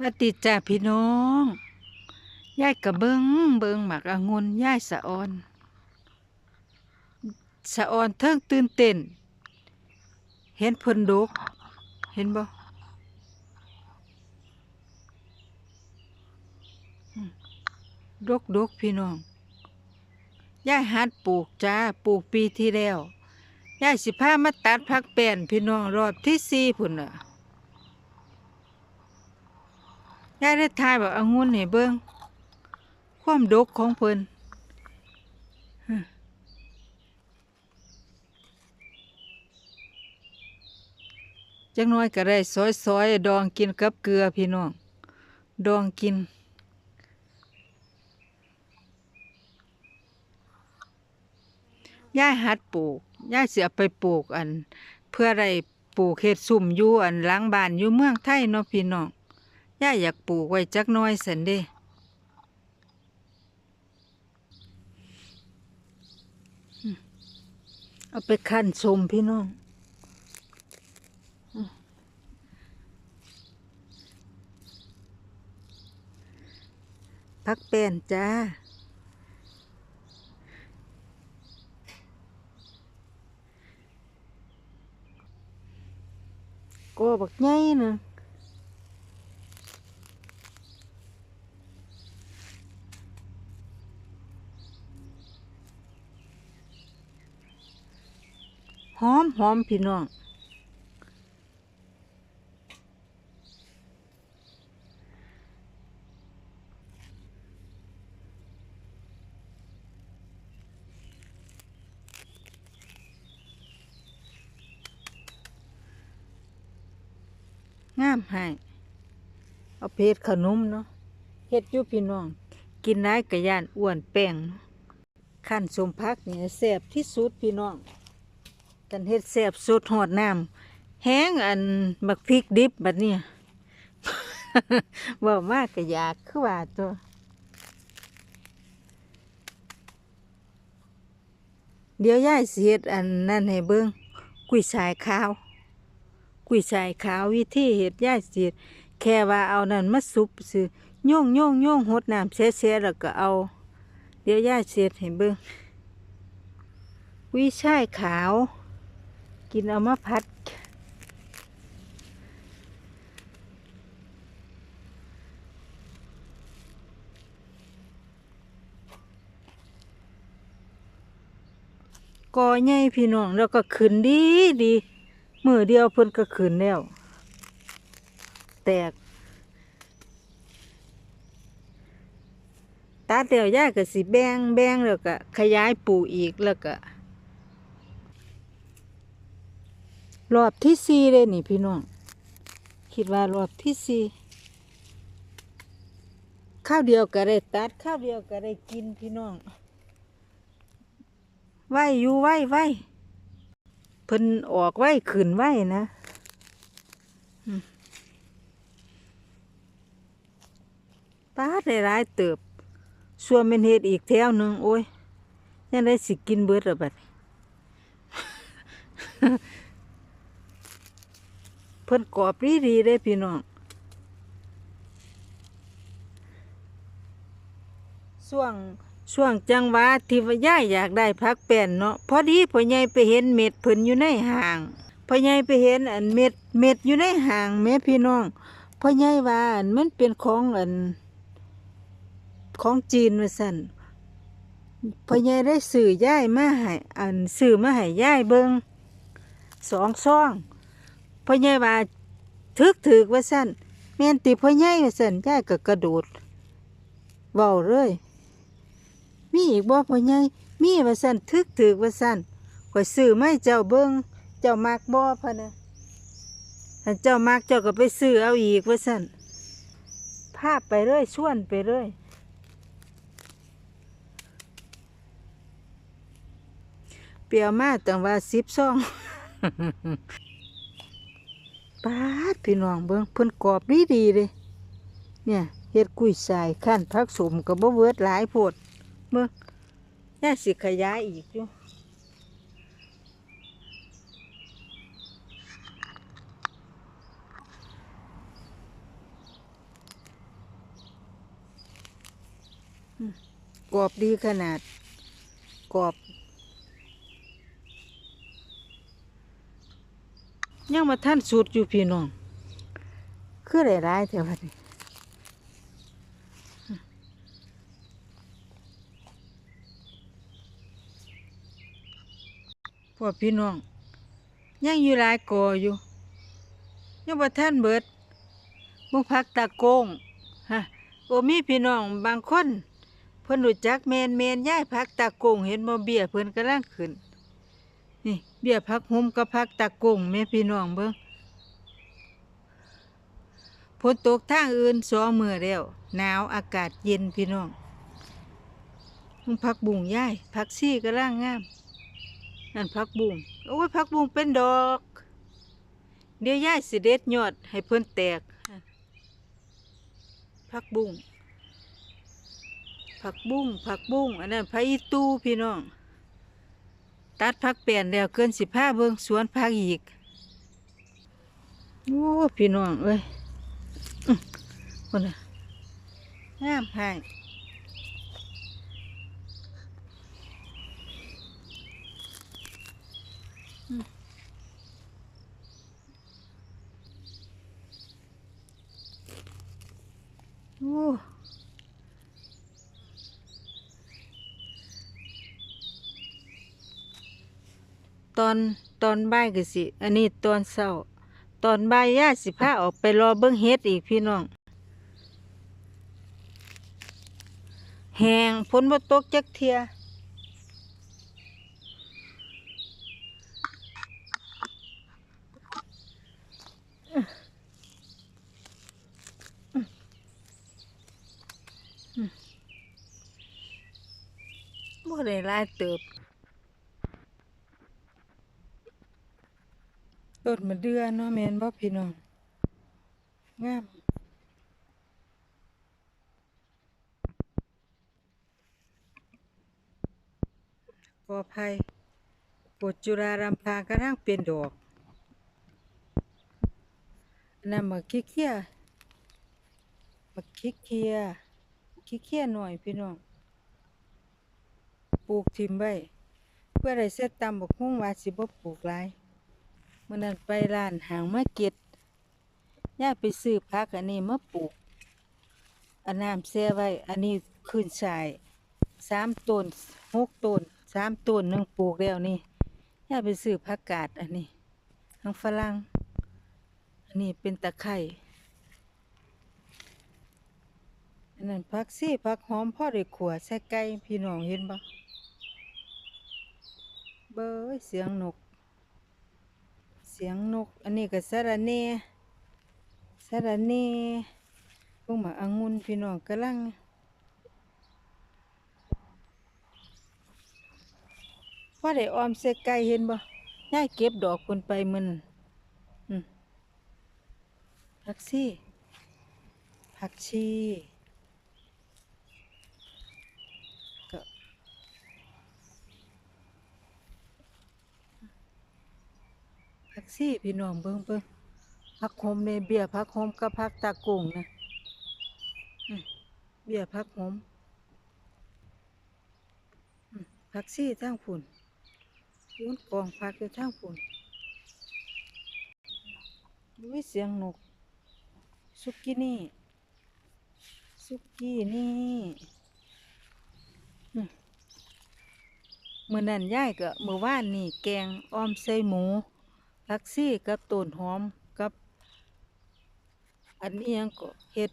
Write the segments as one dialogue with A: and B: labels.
A: ว่าติดจ้าพี่น้องยายกระเบิงเบิงหมักองุ่นยายสะออน สะออนเทิงตื่นเต้น เห็นพ่นดก เห็นบ่ดกดกพี่น้องยายหัดปลูกจ้าปลูกปีที่แล้วยายสิพามาตัดพักแป้นพี่น้องรอบที่สี่พุ่นน่ะ ยายได้ทายแบบองุ่นให้เบิ่งความดกของเพิ่นฮึจักหน้อยก็ได้ซอยๆดองกินกับเกลือพี่น้อง ดองกินยายหัดปลูกยายสิเอาไปปลูกอัน เพื่อได้ปลูกเฮ็ดซุ่มอยู่อันหลังบานอยู่เมืองไทยเนาะพี่น้อง ย่าอยากปลูกไว้จักน้อยสันเด้เอาไปคั่นชมพี่น้องพักแป้นจ้าโกบักใหญ่หนึง หอมหอมพี่น้องงามให้เอาเพชรขนมเนาะเฮ็ดอยู่พี่น้อง กินได้กระยานอ้วนแป้งขั้นสมพักเนี่ยแซ่บที่สุดพี่น้อง กันเฮ็ดแซ่บสดหอดน้ำแห้งอันบักพริกดิบแบัดเนี่ยเว่ามากก็อยากคือว่าตัวเดี๋ยวยายสิเฮ็ดอันนั่นให้เบิ่งกุยชายขาว กุยชายขาววิธีเฮ็ดย่ายสิเฮ็ดแค่ว่าเอานั่นมาซุปซื้อโย่งโย่งโย่งหดน้ำแช่ๆแล้วก็เอา เดี๋ยวยายสิเฮ็ดให้เบิ่งกุยชายขาว กินเอามาพัด กอใหญ่พี่น้องแล้วก็ขึ้นดีดีมือเดียวเพิ่นก็ขึ้นแล้ว แตกตัดเดียวยายก็สิแบงแบงแล้วก็ขยายปลูกอีกแล้วก็ รอบที่สี่เลยนี่พี่น้อง คิดว่ารอบที่สี่ข้าวเดียวก็ได้ตัดข้าวเดียวก็ได้กินพี่น้องไหวอยู่ไหวไหวเพิ่นออกไหวขึ้นไหวนะป้าดได้หลายเติบส่วนเป็นเฮ็ดอีกแถวหนึ่งโอ้ยยังได้สิกินเบิดและบัด พิ่นกรอบดีดีๆเลยพี่น้องช่วงช่วงจังหวะที่ว่าย่ายอยากได้พักแป้นเนาะพอดีพ่อใหญ่ไปเห็นเม็ดเพิ่นอยู่ในห่างพ่อใหญ่ไปเห็นอันเม็ดเม็ดอยู่ในห่างแม่พี่น้องพ่อใหญ่ว่าอันมันเป็นของอันของจีนว่าซั่นพ่อใหญ่ได้ซื้อย่ายมาให้อันซื้อมาให้ย่ายเบิ่งสองซอง พ่อใหญ่ว่าทึกถึกว่าสั่นแม่นติพ่อใหญ่ว่าสั่นยายก็กระโดดเว้าเลยมีอีกบ่พ่อใหญ่มีว่าสั่นทึกถึกว่าสั่นข่อยซื้อมาให้เจ้าเบิ่งเจ้ามักบ่พะนะถ้าเจ้ามักเจ้าก็ไปซื้อเอาอีกว่าสั่นพาพไปเลยชวนไปเลยเปียวมาตั้งว่า10ซอง ป้าพี่น้องเบิ้งเพิ่นกรอบดีดีเลย เนี่ยเฮ็ดกุ้ยสายขั้นพักสมกับบ่เวิร์ดหลายโพดเบิ้งน่าสิขยายอีกอยู่กรอบดีขนาดกรอบ ยังมาท่านสูตรอยู่พี่น้อง คือได้ร้ายแถวนี้พวกพี่น้อง ยังอยู่หลายกออยู่ ยังบ่ท่านเบิดมุงพักตะโกงฮะโอมีพี่น้องบางคนเพิ่นรู้จักแมนแมนย้ายพักตะโกงเห็นบ่เบียเพิ่นกำลังขึ้น นี่เบี้ยพักหุมกับพักตะกงแม่พี่น้องเบิ่งฝนตกทางอื่นสอมือแล้วหนาวอากาศเย็นพี่น้องมุงพักบุ้งย้ายพักซี่กำลังงาม นั่นพักบุ้งโอ้ยพักบุ้งเป็นดอก เดี๋ยวย่ายสิเด็ดยอดให้เพิ่อนแตกผักบุ้งผักบุ้งผักบุ้งอันนั้นผักอีตูพี่น้อง ตัดผักแป่นแล้วเกินสิบห้าเบิ่งสวนผักอีก โอ้ พี่น้องเอ้ยคนน่ะงามให้อืมโอ้ ตอนตอนบ่ายก็สิ อันนี้ตอนเช้า ตอนบ่ายย่าสิพาออกไปรอเบิ่งเฮ็ดอีกพี่น้องแหงฝนบ่ตกจักเทียบ่ได้ลายเติบ ต้นมะเดือเนาะแมนบ่พี่น้องงามกอไผ่ปดจุรารำพากำลังเป็นดอกนนั่นมะขี้เคียมะขี้เคียขี้เคียหน่อยพี่น้องปลูกทิมไว้เพื่อได้เสร็จตามบักฮุ่งว่าสิบ่ปลูกหลาย มื่อนั้นไปร้านหางมาเก็ตย่าไปซื้อพักอันนี้มาปลูกอันน้ำแช่ไว้ อันนี้ขึ้นชายสามต้นหกต้นสามต้นหนึงปลูกแล้วนี่ย่าไปซื้อผักกาดอันนี้ทางฝรั่งอันนี้เป็นตะไคร่อันนั้นผักซี่ผักหอมพ่อได้ขัวใส่ไก่พี่น้องเห็นบ่เบ้ยเสียงนก สียงนก อันนี้ก็สระเนสระเนพวกหมาองุ่นพี่น้องกำลังพอได้ออมใส่ไก่เห็นบ่ยายเก็บดอกคนไปมันอืมผักชีผักชี ซี่พี่น้องเบิ่งเบิ่งผักหอมในเบี้ยผักหอมกับผักตะกุงนะเบี้ยผักหอมอืมผักซี่ทางฝุ่นยุนกองผักอยู่ทางฝุ่นวิเสียงนกสุกี้นี่สุกี้นี่อืมมื่อนั้นย่ายก็มื่อวานนี่แกงอ้อมใส่หมู ผักซี่กับต้นหอมกับ อันนี้ยังก็เห็ด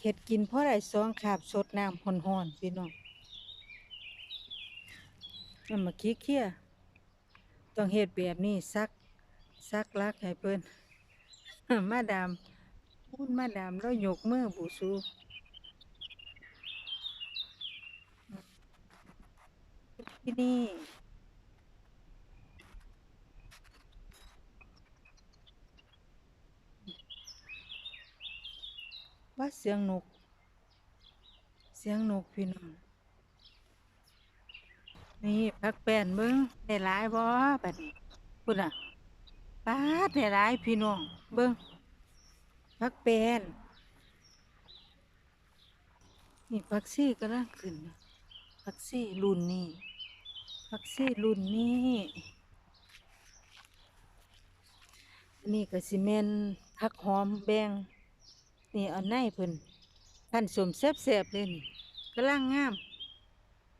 A: เห็ดกินเพราะได้สองขาบสดน้ำห่อนๆพี่น้องนั่นมาขี้เคี้ยต้องเห็ดแบบนี้ซักซักลักให้เพิ่นมาดามพูดมาดามแล้วยกมือบูสูที่นี่ ว่าเสียงนก เสียงนกพี่น้อง นี่พักแป้นเบิ้งได้หลายบ่บัดนี้พุ่นอะป้าดได้หลายพี่น้อง เบิ้งพักแป้นนี่ผักซี่กำลังขึ้นนะผักซี่รุ่นนี้ผักซี่รุ่นนี้นี่ก็สิแม่นผักหอมแบง นี่เอาในเพิ่นท่านสมแซ่บๆเลยนี่กำลังงาม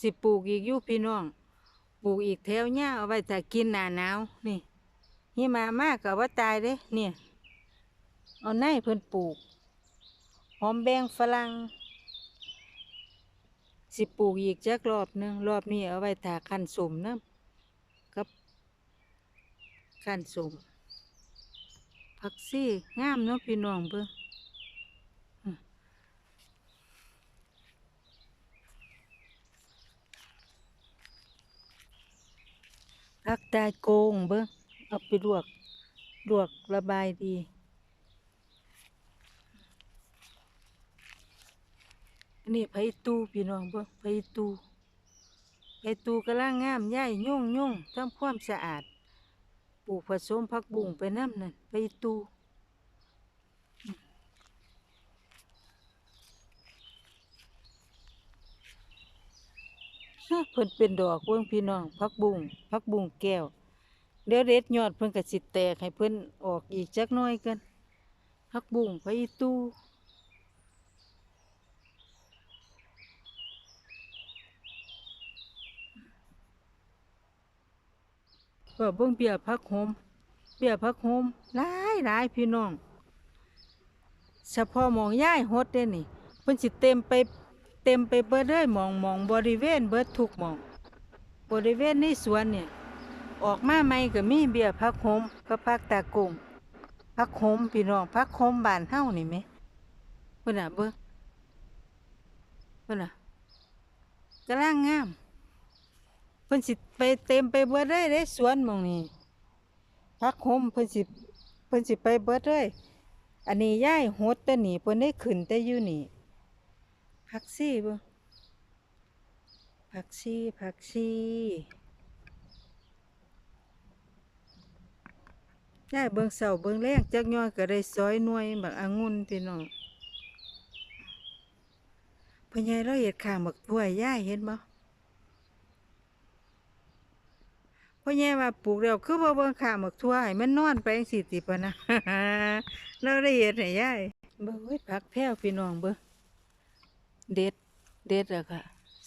A: สิปลูกอีกอยู่พี่น้อง ปลูกอีกแถวหญ้าเอาไว้ถ้ากินหน้าหนาวนี่หิมามากก็ว่าตายเด้เนี่ยเอาในเพิ่นปลูก หอมแบงฝรั่งสิปลูกอีกจักรอบนึงรอบนี้เอาไว้ถาคันสมนะกับคันสมผักซี่งามเนาะพี่น้องเบิ่ง พักตาโกงเบิ่งเอาไปลวกลวกระบายดีนี่ไผตูพี่น้องเบิ่งไผตูไผตูกะล่างงามย่ายยุ่งยุ่งทำความสะอาด ปลูกผสมผักบุ้งไปน้ำนั่นไผตูอืมฮะ เพิ่นเป็นดอกเบิ่งพี่น้องผักบุ้งผักบุ้งแก้วเดี๋ยวเด็ดยอดเพิ่นก็สิแตกให้เพิ่นออกอีกจักน่อยกันผักบุ้งไผตูก็เบิ่งเบียพักโฮมเบียพักโฮมหลายหลายพี่น้องเฉพาะมองย่ายฮดเด้นี่เพิ่นสิเต็มไป เต็มไปเบิดเลยมองมองบริเวณเบิดทุกมอง บริเวณในสวนเนี่ยออกมาใหม่ก็มีเบียพักโฮมกับพักตากงพักโฮมพี่น้องพักโฮมบ้านเฮานี่แหมเพิ่นน่ะเบิ่งเพิ่นน่ะกำลังงามเพิ่นสิไปเต็มไปเบิดเลยเด้สวนมองนี้พักหมเพิ่นสิเพิ่นสิไปเบิดเลยอันนี้ย้ายโหดแต่นี่เพิ่นได้ขึ้นแต่อยู่นี่ ผักซี่บ่ผักซี่ผักซี่ย้เบิ่งเสาเบิ่งแรงจักหน้อยก็ได้ซอยหน่วยบักองุ่นพี่น้องพ่อใหญ่เราเฮ็ดข้างบักถ้วยย้ายเห็นบ่พ่อแย่ว่าปลูกแล้วคือบ่เบิ่งข้างหมักทั่วให้มันนอนไปจังซี่ติปะนะเราได้เฮ็ดให้ย่ายเบิ่งผักแพรวพี่น้องเบิ่ง เด็ด เด็ดแล้วค่ะ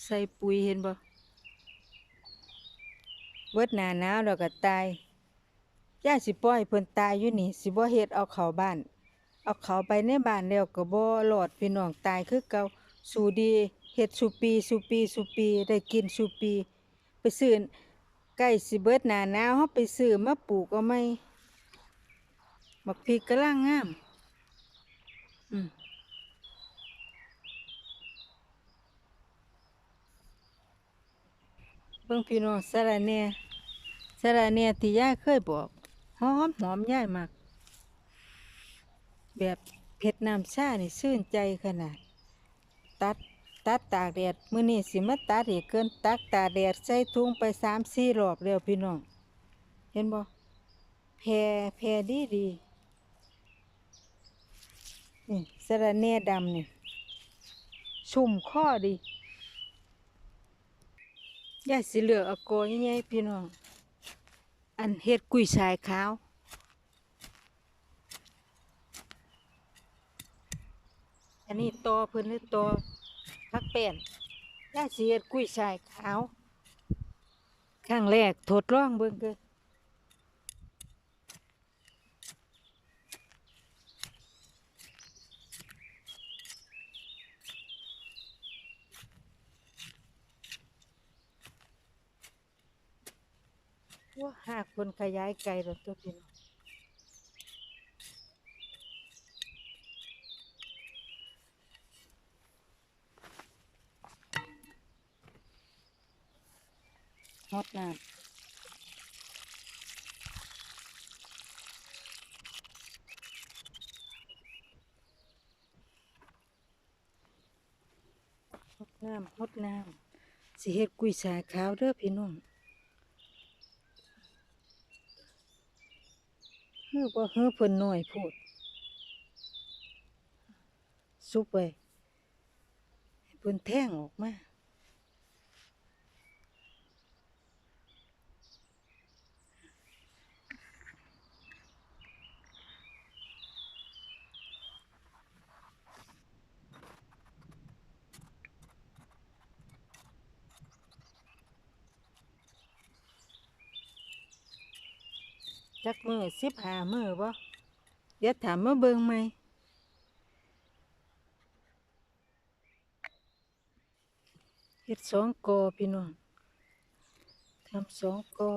A: ใส่ปุ๋ยเห็นบ่เบิดหนาหนาวแล้วก็ตายย่าสิปล่อยเพิ่นตายอยู่นี่ สิบ่เฮ็ดเอาเขาบ้าน เอาเขาไปในบ้านแล้วก็บ่รอดพี่น้องตายคือเก่าสู่ดีเฮ็ดสู่ปีสู่ปีสู่ปีได้กินสู่ปี ไปซื้อใกล้สิเบิดหนาหนาวเฮาไปซื้อมาปลูกเอาไหมบักพริกกำลังงาม อืม บิ่งพี่น้องสระแหน่สระแหน่ที่ย่าเคยบอกหอมหอมย่ายมากแบบเผ็ดน้ำชานี่ชื่นใจขนาด ตัดตัดตากแดดมื้อนี้สิมาตัดอีกเกินตักตากแดดใส่ถุงไปสามสี่รอบแล้วพี่น้อง เห็นบ่แพรแพรดีดีนี่สระแหน่ดำนี่ชุ่มข้อดี ยายสิเหลืองอโกอใหญ่ๆพี่น้อง อันเฮ็ดกุยชายขาวอันนี้ตอเพิ่นหรือตอพักแป้นยาสิเฮ็ดกุ้ยช่ายขาวครั้งแรกทดลองเบิ่งเกิน ว่าหากคนขยายไกลแล้วตัวพี่น้องฮดน้ำฮดน้ำฮดน้ำสิเฮ็ดกุยช่ายขาวเด้อพี่น้อง เฮ้อบ่เฮ้อเพิ่นน้อยพูดซุบไปเพิ่นแท่งออกมา จักมือสิบหามือบ่เดี๋ยวถามมาเบิ่งไหมเฮ็ดสองกอพี่น้องทำสองกอ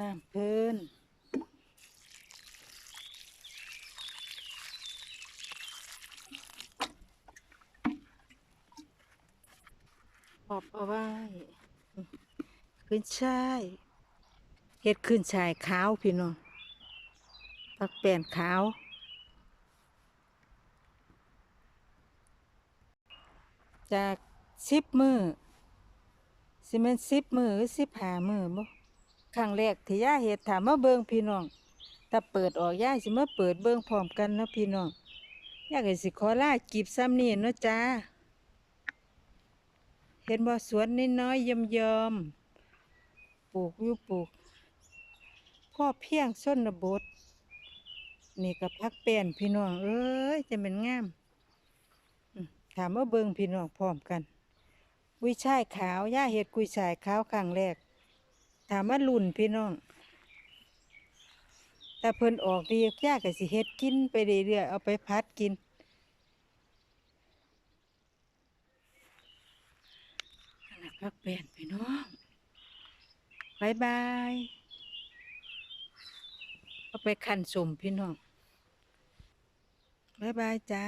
A: น้ำพิ่นปอบเอาไว้ขึ้นช่ายเฮ็ดขึ้นชายขาวพี่น้องปักแป้นขาวจากสิบมือสิแม่นสิบมือหรือสิบหามือบ่ ครั้งแรกที่ย่าเฮ็ดถามมาเบิ่งพี่น้อง ถ้าเปิดออกย่าสิมาเปิดเบิ่งพร้อมกันเนาะพี่น้องย่าก็สิขอลากีบซ้ำนี่เนาะจ้า เห็นบ่สวนน้อยๆยอมๆปลูกอยู่ปลูกพ่อเพียงชนบทนี่ก็พักแป้นพี่น้อง เอ้ยจะเป็นงามถามว่าเบิงพี่น้องพร้อมกัน กุยช่ายขาวย่าเห็ดกุยช่ายขาวครั้งแรก ถามว่ารุ่นพี่น้องแต่เพิ่นออกดีย่าก็สิเฮ็ดกินไปเรื่อยๆเอาไปพัดกินนั่นน่ะพักแปนพี่น้องบายบายเอาไปขันสมพี่น้องบายบายจ้า